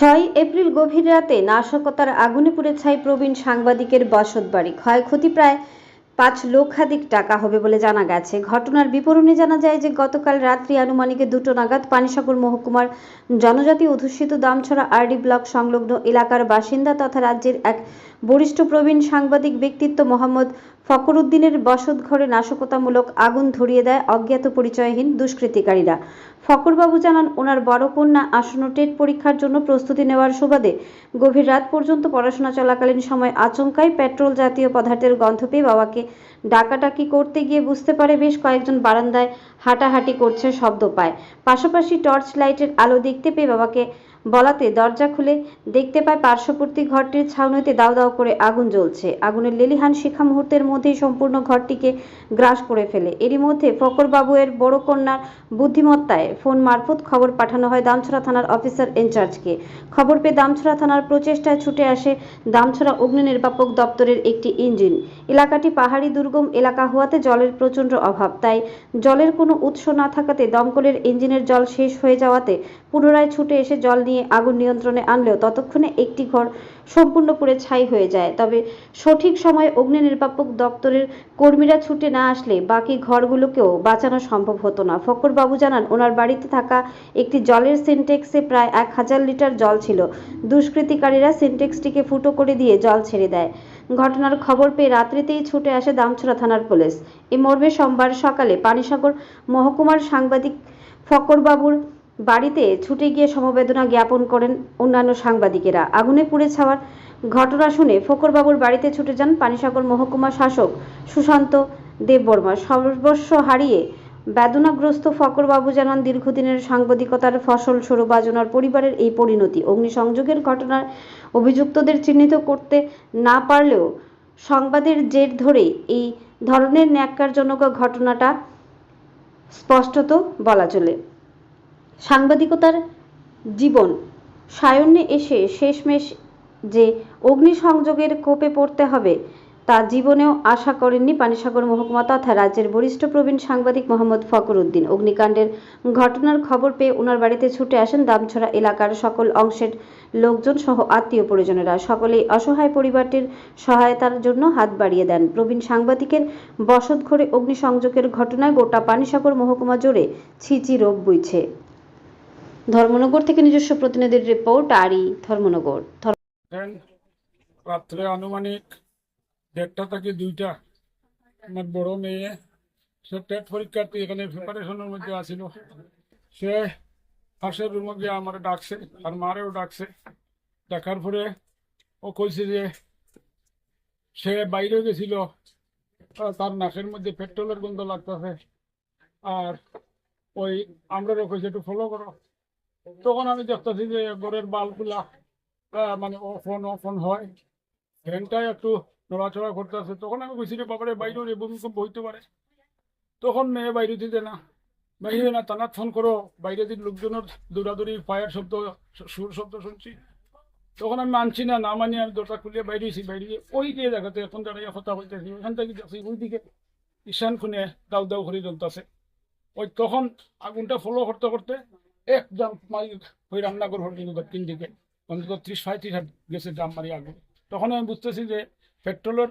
ছয় এপ্রিল গভীর রাতে নাশকতার আগুনে পুড়ে ছাই প্রবীণ সাংবাদিকের বসতবাড়ি ক্ষয়ক্ষতি প্রায় পাঁচ লক্ষাধিক টাকা হবে বলে জানা গেছে। ঘটনার বিবরণে জানা যায় যে গতকাল রাত্রি আনুমানিকে দুটো নাগাদ পানিসাগর মহকুমার জনজাতি অধ্যুষিত দামছড়া আরডি ব্লক সংলগ্ন এলাকার বাসিন্দা তথা রাজ্যের এক বরিষ্ঠ প্রবীণ সাংবাদিক ব্যক্তিত্ব মোহাম্মদ ফকরুদ্দিনের বসতঘরে নাশকতামূলক আগুন ধরিয়ে দেয় অজ্ঞাত পরিচয়হীন দুষ্কৃতিকারীরা। ফকরবাবু জানান, ওনার বড় কন্যা আসন্ন টেট পরীক্ষার জন্য প্রস্তুতি নেওয়ার সুবাদে গভীর রাত পর্যন্ত পড়াশোনা চলাকালীন সময় আচমকাই পেট্রোল জাতীয় পদার্থের গন্ধ পেয়ে বাবাকে ডাকাটাকি করতে গিয়ে বুঝতে পারে বেশ কয়েকজন বারান্দায় হাঁটাহাঁটি করছে শব্দ পায়। পাশাপাশি টর্চ লাইটের আলো দেখতে পেয়ে বাবাকে বলাতে দরজা খুলে দেখতে পায় পার্শ্ববর্তী ঘরটির ছাউনিতে দাও দাও করে আগুন জ্বলছে। আগুনের লেলিহান শিখা মুহূর্তের মধ্যেই সম্পূর্ণ ঘরটিকে গ্রাস করে ফেলে। এরই মধ্যে ফকরবাবু এর বড় কন্যার বুদ্ধিমত্তায় ফোন মারফত খবর পাঠানো হয় দামছড়া থানার অফিসার ইনচার্জকে। খবর পেয়ে দামছড়া থানার প্রচেষ্টায় ছুটে আসে দামছড়া অগ্নি নির্বাপক দপ্তরের একটি ইঞ্জিন। এলাকাটি পাহাড়ি দুর্গম এলাকা হওয়াতে জলের প্রচণ্ড অভাব, তাই জলের কোনো উৎস না থাকাতে দমকলের ইঞ্জিনের জল শেষ হয়ে যাওয়াতে পুনরায় ছুটে এসে জল নিয়ে আগুন নিয়ন্ত্রণে আনলেও ততক্ষণে একটি ঘর সম্পূর্ণ পুড়ে ছাই হয়ে যায়। তবে সঠিক সময়ে অগ্নি নির্বাপক দপ্তরের কর্মীরা ছুটে না আসলে বাকি ঘরগুলোকেও বাঁচানো সম্ভব হতো না। ফকরবাবু জানান, ওনার বাড়িতে থাকা একটি জলের সিনটেক্সে প্রায় এক হাজার লিটার জল ছিল। দুষ্কৃতিকারীরা সিনটেক্সটিকে ফুটো করে দিয়ে জল ছেড়ে দেয়। ঘটনার খবর পেয়ে রাত্রিতেই ছুটে আসে দামছড়া থানার পুলিশ। এ মর্মে সোমবার সকালে পানিসাগর মহকুমার সাংবাদিক ফকরবাবুর বাড়িতে ছুটে গিয়ে সমবেদনা জ্ঞাপন করেন অন্যান্য সাংবাদিকেরা। আগুনে পুড়ে ছাওয়ার ঘটনা শুনে ফকরবাবুর বাড়িতে ছুটে যান পানিসাগর মহকুমা শাসক সুশান্ত দেববর্মা। সর্বস্ব হারিয়ে বেদনাগ্রস্ত ফকরবাবু জানান, দীর্ঘদিনের সাংবাদিকতার ফসল সরবাজনার পরিবারের এই পরিণতি। অগ্নিসংযোগের ঘটনার অভিযুক্তদের চিহ্নিত করতে না পারলেও সংবাদের জের ধরে এই ধরনের ন্যাক্কারজনক ঘটনাটা স্পষ্টত বলা চলে। সাংবাদিকতার জীবন সায়ন্যে এসে শেষমেশ যে অগ্নিসংযোগের কোপে পড়তে হবে তা জীবনেও আশা করেননি পানিসাগর মহকুমা তথা রাজ্যের বরিষ্ঠ প্রবীণ সাংবাদিক মোহাম্মদ ফকর উদ্দিন অগ্নিকাণ্ডের ঘটনার খবর পেয়ে ওনার বাড়িতে ছুটে আসেন দামছড়া এলাকার সকল অংশের লোকজন সহ আত্মীয় পরিজনেরা। সকলেই অসহায় পরিবারটির সহায়তার জন্য হাত বাড়িয়ে দেন। প্রবীণ সাংবাদিকের বসতঘরে অগ্নিসংযোগের ঘটনায় গোটা পানিসাগর মহকুমা জুড়ে ছিচি রোগ বইছে। ধর্মনগর থেকে নিজস্ব প্রতিনিধির রিপোর্ট, আরই ধর্মনগর। ধর্ম- রাত্রে আনুমানিক দেড়টা থেকে দুইটা। আমার বড় মেয়ে, সে টেট পরীক্ষার্থী, এখানে প্রিপারেশনের মধ্যে আছিল সে পাশের রুমে গিয়ে আমার ডাকছে, আর মারেও ডাকছে। ডাকার পরে ও কইছে যে, সে বাইরে গেছিল তার নাকের মধ্যে পেট্রোলের গন্ধ লাগতেছে। আর ওই আমরাও কইছে, একটু ফলো করো। তখন আমি দেখতেছি যে, ঘরের বাল্বগুলা মানে অফন অফন হয়। ফ্যানটা একটু নড়াচড়া করতেছে তখন আমি কইছি বাবারে, বাইরে রে ভূমিকম্প হইতে পারে। তখন মেয়ে বাইরে দিতে না। বাইরে না টানাত ফোন করো, বাইরে দিন লোকজনের দৌড়াদৌড়ি, ফায়ার শব্দ সুর শব্দ শুনছি। তখন আমি মানছি না না মানি আমি দরজা খুলে বাইরেছি বাইরে ওই দিয়ে দেখাতে, এখন দাঁড়িয়ে কথা বলতেছি ওখান থেকে দেখছি ওইদিকে ঈশান খুনে দাউ দাউ করে জ্বলতেছে। ওই তখন আগুনটা ফলো করতে করতে একদম মাই ওই রান্নাঘর হল কিন্তু দক্ষিণ দিকে। অন্তত ত্রিশ পঁয়ত্রিশ হাত গেছে জাম মারি আগুন। তখন আমি বুঝতেছি যে পেট্রোলের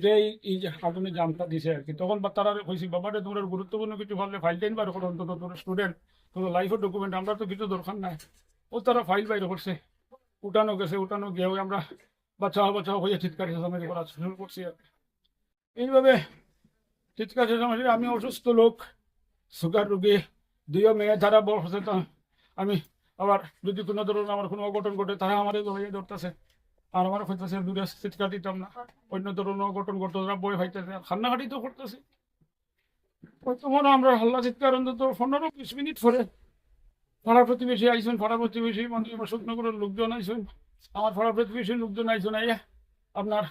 যে এই- যে জামটা দিছে আর কি, তখন তারা কইছি, বাবারে, তোমার গুরুত্বপূর্ণ কিছু ভাবলে ফাইল টাইন বার করো, অন্তত তোর স্টুডেন্ট তোর লাইফের ডকুমেন্ট আমরা তো কিছু দরকার নাই। ও তারা ফাইল বাইরে করছে। উঠানো গেছে, উঠানো গিয়ে আমরা বাচ্চা বাচ্চা হয়ে চিৎকার চেঁচামেচি করা শুরু করছি আর। এইভাবে চিৎকার চেঁচামেচি আমি অসুস্থ লোক সুগার রুগী, দুইও মেয়ে, যারা বড় সচেতন আমি আবার যদি কোনো ধরনের আমার কোনো অঘটন ঘটে, তারা আমারে ধরে ধরতেছে। আর আমার হইতেছে দূরে চিৎকার দিতাম না। অন্য ধরনের অঘটন ঘটতো তারা বই হইতেছে খান্নাঘাটি তো করতেছে ওই তখন আমরা হাল্লা চিৎকার অন্তত পনেরো বিশ মিনিট পরে পাড়া প্রতিবেশী আইসুন, পাড়া প্রতিবেশী মানে আমার শুকনগরের লোকজন আইসুন, আমার পাড়া প্রতিবেশী লোকজন আইসুন আইয়া আপনার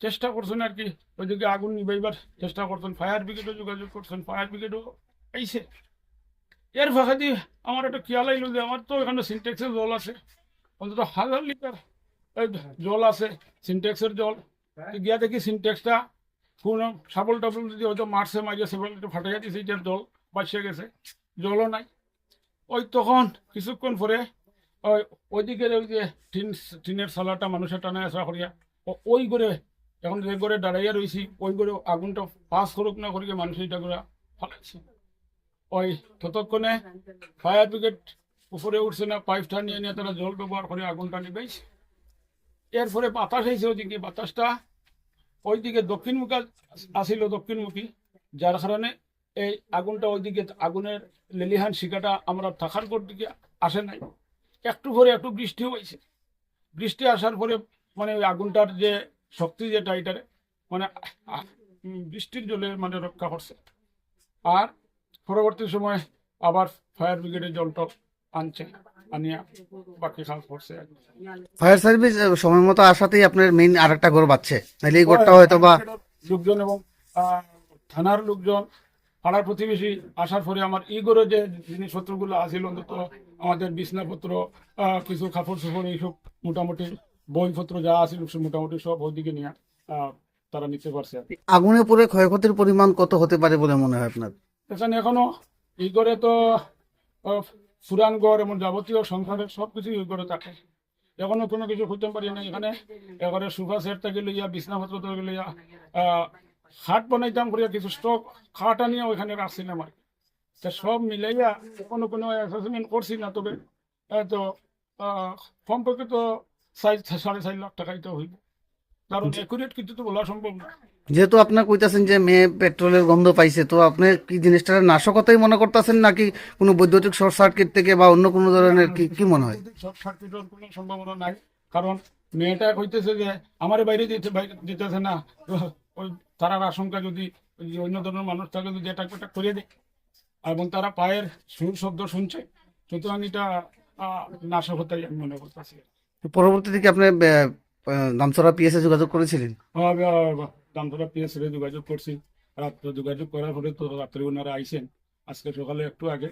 চেষ্টা করছেন আর কি, ওইদিকে আগুন নিবাইবার চেষ্টা করছেন, ফায়ার ব্রিগেডও যোগাযোগ করছেন, ফায়ার ব্রিগেডও আইসে এর ফাঁকা দিয়ে আমার একটা খেয়াল আইলো যে আমার তো এখানে সিনটেক্সের জল আছে। অন্তত হাজার লিটার জল আছে সিনটেক্সের জল। তো গিয়া দেখি সিনটেক্সটা কোনো সাবল টাবল যদি হয়তো মারছে মারিয়া সেবল একটু ফাটাইয়া দিছে এটার জল বাঁচিয়ে গেছে জলও নাই। ওই তখন কিছুক্ষণ পরে ওই ওইদিকে ওই যে টিন টিনের সালাটা মানুষের টানা আসা করিয়া ওই করে এখন যে করে দাঁড়াইয়া রয়েছি ওই করে আগুনটা পাস করুক না করিয়া মানুষ এটা করে ফালাইছে ওই ততক্ষণে ফায়ার ব্রিগেড উপরে উঠছে না পাইপটা নিয়ে নিয়ে তারা জল ব্যবহার করে আগুনটা নিবেছে এরপরে বাতাস হয়েছে ওইদিকে, বাতাসটা ওইদিকে দক্ষিণমুখী আসিল দক্ষিণমুখী। যার কারণে এই আগুনটা ওইদিকে, আগুনের লেলিহান শিকাটা আমরা থাকার পর দিকে আসে নাই। একটু পরে একটু বৃষ্টি হয়েছে। বৃষ্টি আসার পরে মানে ওই আগুনটার যে শক্তি যেটা এটার মানে বৃষ্টির জলে মানে রক্ষা করছে। আর পরবর্তী সময় আবার ফায়ার ব্রিগেডের জলটা আনছে। আনিয়া বাকি কাজ করছে। আর ফায়ার সার্ভিস সময় মতো আসাতেই আপনার মেইন আর একটা ঘর বাচ্ছে। নাহলে এই ঘরটা হয়তো বা লোকজন এবং থানার লোকজন পাড়ার প্রতিবেশী আসার পরে আমার ই করে যে জিনিসপত্রগুলো আছিল অন্তত আমাদের বিছনাপত্র কিছু কাপড় চোপড় এইসব মোটামুটি বইপত্র যা সব মোটামুটি সব ওইদিকে নিয়ে তারা নিতে পারছে। আগুনে পড়ে ক্ষয়ক্ষতির পরিমাণ কত হতে পারে বলে মনে হয় আপনার? এখানে এখনও ই করে তো আহ, ফুরান গড় এবং যাবতীয় সংসারের সব কিছু ই করে থাকে। এখনও কোনো কিছু করতে পারি না এখানে। এবারে সোফা সেট থেকে লইয়া বিছনাপত্র থেকে লইয়া আহ, খাট বানাইতাম করিয়া কিছু স্টক খাট আনিয়া ওইখানে আর কি। তা সব মিলাইয়া কোনো কোনো অ্যাসেসমেন্ট করছি না তবে তো কমপক্ষে তো সাড়ে চার লাখ টাকাই তো হইব। কারণ একুরেট কিছু তো বলা সম্ভব না। যেহেতু আপনার কইতাছেন যে মেয়ে পেট্রোলের গন্ধ পাইছে তো আপনি কি জিনিসটা নাশকতাই মনে করতেছেন নাকি কোনো বৈদ্যুতিক শর্ট সার্কিট থেকে বা অন্য কোনো ধরনের কি কি মনে হয়? শর্ট সার্কিটের কোনো সম্ভাবনা নাই। কারণ মেয়েটা কইতেছে যে আমার বাইরে দিতে দিতেছে না। ওই তারার আশঙ্কা যদি অন্য ধরনের মানুষ থাকে যদি এটা একটা করে দেয়। এবং তারা পায়ের সুর শব্দ শুনছে। সুতরাং এটা নাশকতাই আমি মনে করতেছি। পরবর্তী থেকে আপনি দামচড়া পিএসএ যোগাযোগ করেছিলেন? দামতলা পিএসরে যোগাযোগ করছি। রাত্রে যোগাযোগ করার পরে তো রাত্রে ওনারা আইসেন। আজকে সকালে একটু আগে।